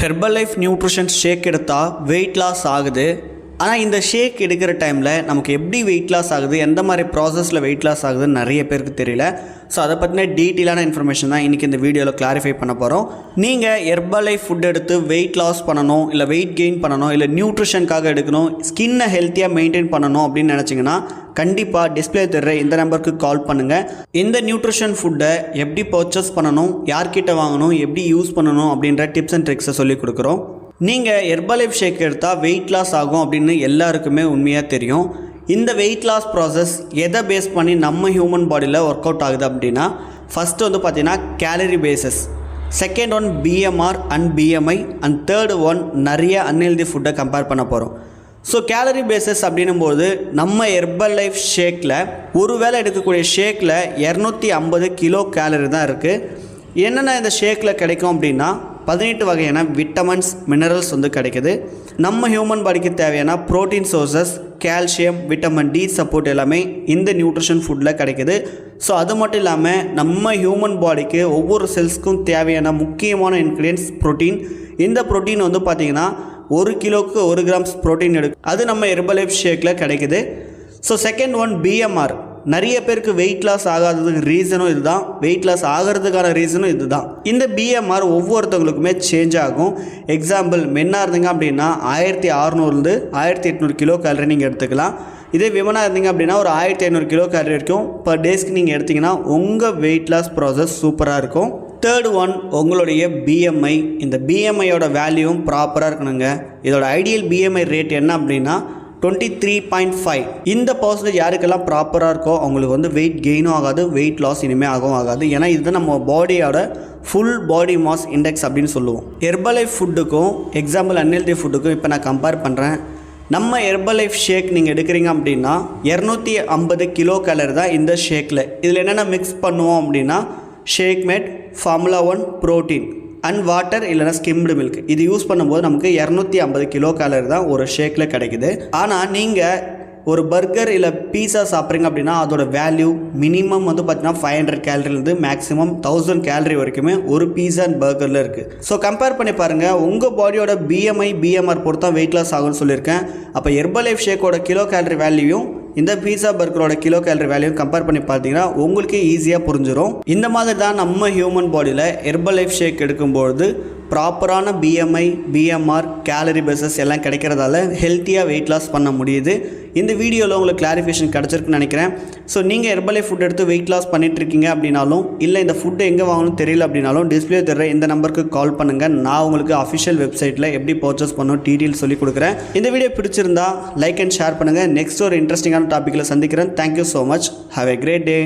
Herbal life nutrition ஷேக் எடுத்தால் weight loss ஆகுது. ஆனால் இந்த ஷேக் எடுக்கிற டைமில் நமக்கு எப்படி வெயிட் லாஸ் ஆகுது எந்த மாதிரி ப்ராசஸில் வெயிட் லாஸ் ஆகுதுன்னு நிறைய பேருக்கு தெரியல. ஸோ அதை பற்றின டீட்டெயிலான இன்ஃபர்மேஷன் தான் இன்றைக்கி இந்த வீடியோவில் கிளாரிஃபை பண்ண போகிறோம் நீங்கள் ஹெர்பலை ஃபுட் எடுத்து வெயிட் லாஸ் பண்ணணும் இல்லை வெயிட் கெயின் பண்ணணும் இல்லை நியூட்ரிஷனுக்காக எடுக்கணும் ஸ்கின்னை ஹெல்த்தியாக மெயின்டைன் பண்ணணும் அப்படின்னு நினச்சிங்கன்னா கண்டிப்பாக டிஸ்பிளே தர்ற இந்த நம்பருக்கு கால் பண்ணுங்கள் இந்த நியூட்ரிஷன் ஃபுட்டை எப்படி பர்ச்சேஸ் பண்ணணும் யார்கிட்ட வாங்கணும் எப்படி யூஸ் பண்ணணும் அப்படின்ற டிப்ஸ் அண்ட் ட்ரிக்ஸை சொல்லி கொடுக்குறோம். நீங்கள் ஹெர்பலைஃப் ஷேக் எடுத்தால் வெயிட் லாஸ் ஆகும் அப்படின்னு எல்லாருக்குமே உண்மையாக தெரியும். இந்த வெயிட் லாஸ் ப்ராசஸ் எதை பேஸ் பண்ணி நம்ம ஹியூமன் பாடியில் ஒர்க் அவுட் ஆகுது அப்படின்னா ஃபஸ்ட்டு வந்து பார்த்திங்கன்னா calorie basis second one BMR and BMI and third one நிறைய அன்ஹெல்தி ஃபுட்டை கம்பேர் பண்ண போகிறோம் ஸோ கேலரி பேசஸ் அப்படின்னும் போது நம்ம ஹெர்பல் லைஃப் ஷேக்கில் ஒரு வேளை எடுக்கக்கூடிய ஷேக்கில் இரநூத்தி ஐம்பது கிலோ கேலரி தான் இருக்குது என்னென்ன இந்த ஷேக்கில் கிடைக்கும் அப்படின்னா பதினெட்டு வகையான விட்டமின்ஸ் மினரல்ஸ் வந்து கிடைக்குது. நம்ம ஹியூமன் பாடிக்கு தேவையான protein sources calcium vitamin D support எல்லாமே இந்த நியூட்ரிஷன் ஃபுட்டில் கிடைக்குது. ஸோ அது மட்டும் இல்லாமல் நம்ம ஹியூமன் பாடிக்கு ஒவ்வொரு செல்ஸ்க்கும் தேவையான முக்கியமான இன்க்ரீடியன்ஸ் ப்ரோட்டீன் இந்த ப்ரோட்டீன் வந்து பார்த்திங்கன்னா ஒரு கிலோவுக்கு ஒரு கிராம்ஸ் ப்ரோட்டீன் எடுக்கும். அது நம்ம எர்பலைஃப் ஷேக்கில் கிடைக்குது. ஸோ செகண்ட் ஒன் பிஎம்ஆர் நிறைய பேருக்கு வெயிட் லாஸ் ஆகாததுக்கு ரீசனும் இதுதான். வெயிட் லாஸ் ஆகிறதுக்கான ரீசனும் இதுதான். இந்த பிஎம்ஆர் ஒவ்வொருத்தவங்களுக்குமே சேஞ்ச் ஆகும். எக்ஸாம்பிள் மென்னாக இருந்தீங்க அப்படின்னா ஆயிரத்தி அறநூறுலேருந்து ஆயிரத்தி எட்நூறு கிலோ கேலரி நீங்கள் எடுத்துக்கலாம். இதே விமனாக இருந்தீங்க அப்படின்னா ஒரு ஆயிரத்தி ஐநூறு கிலோ கேலரி வரைக்கும் பர் டேஸ்க்கு நீங்கள் எடுத்தீங்கன்னா உங்கள் வெயிட் லாஸ் ப்ராசஸ் சூப்பராக இருக்கும். தேர்ட் ஒன் உங்களுடைய பிஎம்ஐ இந்த பிஎம்ஐயோட வேல்யூவும் ப்ராப்பராக இருக்கணுங்க. இதோட ஐடியல் பிஎம்ஐ ரேட் என்ன அப்படின்னா டுவெண்ட்டி த்ரீ பாயிண்ட் ஃபைவ் இந்த பர்சன்டேஜ் யாருக்கெல்லாம் ப்ராப்பராக இருக்கோ அவங்களுக்கு வந்து வெயிட் கெயினும் ஆகாது வெயிட் லாஸ் இனிமேல் ஆகவும் ஆகாது. ஏன்னா இதுதான் நம்ம பாடியோட ஃபுல் பாடி மாஸ் இண்டெக்ஸ் அப்படின்னு சொல்லுவோம். ஹெர்பலைஃப் ஃபுட்டுக்கும் எக்ஸாம்பிள் அன்ஹெல்தி ஃபுட்டுக்கும் இப்போ நான் கம்பேர் பண்ணுறேன் நம்ம ஹெர்பலைஃப் ஷேக் நீங்கள் எடுக்கிறீங்க அப்படின்னா இரநூத்தி ஐம்பது கிலோ கலர் தான் இந்த ஷேக்கில் இதில் என்னென்ன மிக்ஸ் பண்ணுவோம் அப்படின்னா shake made formula one protein and water இல்லைனா ஸ்கிம்டு மில்க் இது யூஸ் பண்ணும்போது நமக்கு இரநூத்தி ஐம்பது கிலோ கேலரி தான் ஒரு ஷேக்கில் கிடைக்குது. ஆனால் நீங்கள் ஒரு பர்கர் இல்லை பீஸா சாப்பிட்றீங்க அப்படின்னா அதோட வேல்யூ மினிமம் வந்து பார்த்தீங்கன்னா ஃபைவ் ஹண்ட்ரட் கேலரிலேருந்து மேக்ஸிமம் தௌசண்ட் கேலரி வரைக்குமே ஒரு பீஸா அண்ட் பர்கரில் இருக்குது ஸோ கம்பேர் பண்ணி பாருங்கள் உங்கள் பாடியோட பிஎம்ஐ பிஎம்ஆர் பொறுத்து தான் வெயிட் லாஸ் ஆகும்னு சொல்லியிருக்கேன். அப்போ எர்பலைஃப் ஷேக்கோட கிலோ கேலரி வேல்யூயும் இந்த பீஸா பர்கரோட கிலோ கேலரி வேல்யூ கம்பேர் பண்ணி பார்த்தீங்கன்னா உங்களுக்கே ஈஸியாக புரிஞ்சிடும் இந்த மாதிரி தான் நம்ம ஹியூமன் பாடியில் ஹெர்பல் லைஃப் ஷேக் எடுக்கும்பொழுது ப்ராப்பரான பிஎம்ஐ பிஎம்ஆர் கேலரி பேசஸ் எல்லாம் கிடைக்கிறதால ஹெல்த்தியாக வெயிட் லாஸ் பண்ண முடியுது. இந்த வீடியோவில் உங்களுக்கு கிளாரிஃபிகேஷன் கிடச்சிருக்குன்னு நினைக்கிறேன். ஸோ நீங்கள் ஹெர்பலை ஃபுட் எடுத்து வெயிட் லாஸ் பண்ணிகிட்ருக்கீங்க அப்படின்னாலும் இல்லை இந்த ஃபுட்டு எங்கே வாங்கணும் தெரியல அப்படின்னாலும் டிஸ்பிளே தர இந்த நம்பருக்கு கால் பண்ணுங்கள் நான் உங்களுக்கு அஃபிஷியல் வெப்சைட்டில் எப்படி பர்ச்சேஸ் பண்ணணும் டீட்டெயில் சொல்லி கொடுக்குறேன். இந்த வீடியோ பிடிச்சிருந்தா லைக் அண்ட் ஷேர் பண்ணுங்கள் நெக்ஸ்ட் ஒரு இன்ட்ரெஸ்டிங்கான டாப்பிக்கில் சந்திக்கிறேன். Thank you so much have a great day